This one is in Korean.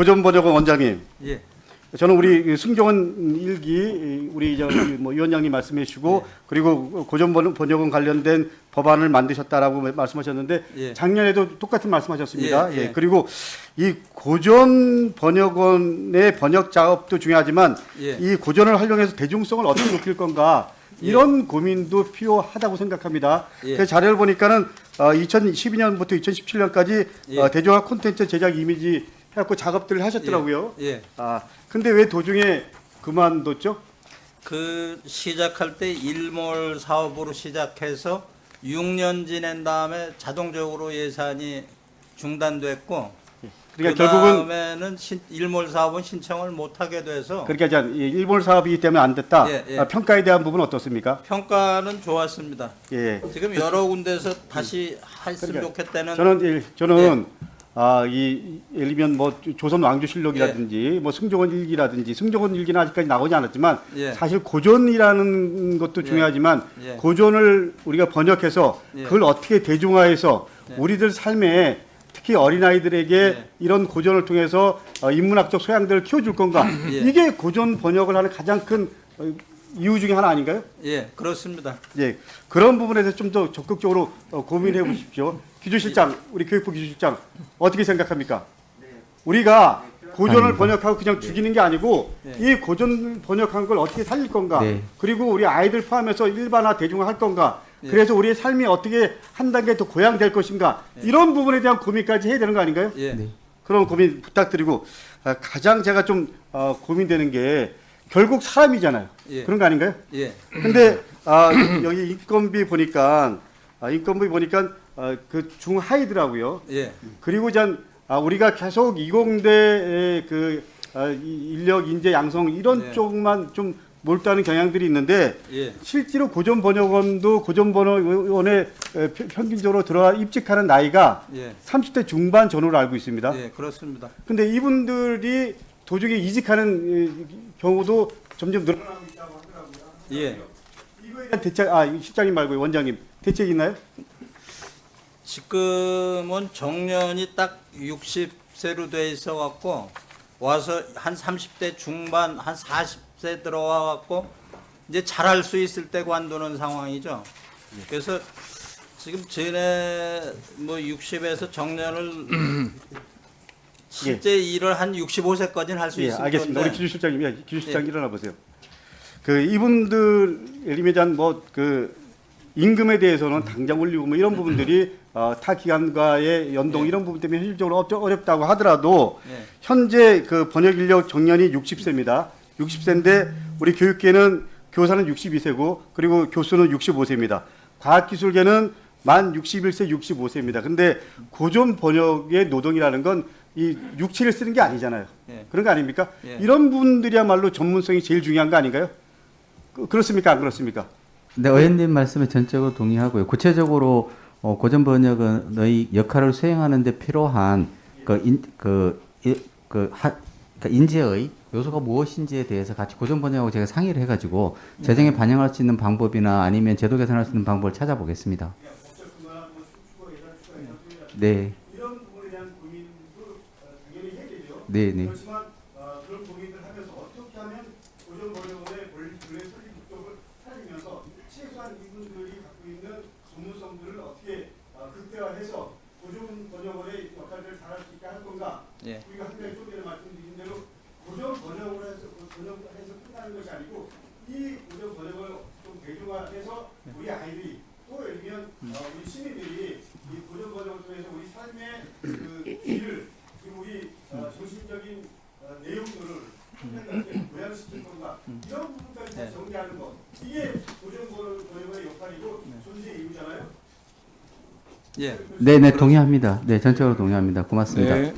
고전 번역원 원장님. 예. 저는 우리 승정원 일기 우리 저뭐 위원장님 말씀해 주시고 예. 그리고 고전 번- 번역원 관련된 법안을 만드셨다라고 말씀하셨는데 예. 작년에도 똑같은 말씀하셨습니다. 예, 예, 예. 그리고 이 고전 번역원의 번역 작업도 중요하지만 예. 이 고전을 활용해서 대중성을 어떻게 높일 건가 이런 고민도 필요하다고 생각합니다. 예. 그 자료를 보니까는 어, 2012년부터 2017년까지 예. 어, 대중화 콘텐츠 제작 이미지 해갖고 작업들을 하셨더라고요. 예. 아, 근데 왜 도중에 그만뒀죠? 그 시작할 때 일몰 사업으로 시작해서 6년 지낸 다음에 자동적으로 예산이 중단됐고 그러니까 그 결국은 다음에는 일몰 사업은 신청을 못 하게 돼서 그러니까 이제 이 일본 사업이기 때문에 안 됐다. 예, 예. 아, 평가에 대한 부분 은 어떻습니까? 평가는 좋았습니다. 예. 지금 여러 군데서 다시 했으면 그러니까 좋겠다는 저는 일- 저는 아, 이 예를 들면 뭐 조선 왕조실록이라든지 뭐 승조원 일기라든지 승조원 일기는 아직까지 나오지 않았지만 예. 사실 고전이라는 것도 예. 중요하지만 예. 고전을 우리가 번역해서 예. 그걸 어떻게 대중화해서 예. 우리들 삶에 특히 어린아이들에게 예. 이런 고전을 통해서 어, 인문학적 소양들을 키워줄 건가 예. 이게 고전 번역을 하는 가장 큰 어, 이유 중에 하나 아닌가요? 예 그렇습니다. 예, 그런 부분에 대해서 좀 더 적극적으로 어, 고민해 보십시오. 기조실장, 우리 교육부 기조실장 어떻게 생각합니까? 우리가 고전을 아닙니다. 번역하고 그냥 죽이는 게 아니고 네. 이 고전 번역한 걸 어떻게 살릴 건가? 네. 그리고 우리 아이들 포함해서 일반화 대중화 할 건가? 네. 그래서 우리의 삶이 어떻게 한 단계 더 고양될 것인가? 이런 부분에 대한 고민까지 해야 되는 거 아닌가요? 예. 네. 그런 고민 부탁드리고 아, 가장 제가 좀 어, 고민되는 게 결국 사람이잖아요. 예. 그런 거 아닌가요? 예. 근데 아, 여기 인건비 보니까 아, 인건비 보니까 아, 그 중하이더라고요. 예. 그리고 전 아, 우리가 계속 이공대의 그 아, 이 인력 인재 양성 이런 네. 쪽만 좀 몰두하는 경향들이 있는데 예. 실제로 고전 번역원도 고전 번역원에 에, 평균적으로 들어와 입직하는 나이가 예. 30대 중반 전후로 알고 있습니다. 예. 그렇습니다. 근데 이분들이 도중에 이직하는 이, 경우도 점점 늘어나고 있다고 하더라고요. 예. 이거에 대한 대책, 아, 이 실장님 말고 원장님 대책 있나요? 지금은 정년이 딱 60세로 돼 있어 갖고 와서 한 30대 중반 한 40세 들어와 갖고 이제 잘할 수 있을 때 관두는 상황이죠. 그래서 지금 전에 뭐 60에서 정년을 실제 일을 한 65세까지는 할 수 예, 있을 알겠습니다. 우리 건데 기주 실장님, 예, 기주 실장 예. 일어나 보세요. 그 이분들 예를 들면 뭐그 임금에 대해서는 당장 올리고 뭐 이런 부분들이 어, 타 기관과의 연동 예. 이런 부분 때문에 현실적으로 어- 어렵다고 하더라도 예. 현재 그 번역 인력 정년이 60세입니다. 60세인데 우리 교육계는 교사는 62세고 그리고 교수는 65세입니다. 과학기술계는 만 61세, 65세입니다. 근데 고전 번역의 노동이라는 건 이 육체를 쓰는 게 아니잖아요. 예. 그런 거 아닙니까? 예. 이런 분들이야말로 전문성이 제일 중요한 거 아닌가요? 그, 그렇습니까? 안 그렇습니까? 네, 의원님 말씀에 전적으로 동의하고요. 구체적으로 어, 고전 번역의 역할을 수행하는 데 필요한 그, 인, 그, 이, 그, 하, 그러니까 인재의 요소가 무엇인지에 대해서 같이 고전 번역하고 제가 상의를 해가지고 재정에 반영할 수 있는 방법이나 아니면 제도 개선할 수 있는 방법을 찾아보겠습니다. 네. 네, 네. 그렇지만 어, 그런 고민을 하면서 어떻게 하면 고전 번역원의 본래 설립 목적을 살리면서 최소한 이분들이 갖고 있는 전문성들을 어떻게 어, 극대화해서 고전 번역원의 역할을 잘할 수 있게 할 건가? 예. 우리가 한 가지 좀 전에 말씀드린 대로 고전 번역을 해서 그 번역을 해서 끝나는 것이 아니고 이 고전 번역을 좀 대중화해서 우리 아이들이 또 예를 들면 어, 우리 시민들이 이 고전 번역을 통해서 우리 삶의 그 질을 그리고 우리 어, 정신적인 어, 내용들을 한편에 고양시킬 건가? 이런 부분까지 다 네. 정리하는 것. 이게 번- 번역의 역할이고 존재 이유잖아요. 예. 네, 네, 동의합니다. 네, 전적으로 동의합니다. 고맙습니다. 네.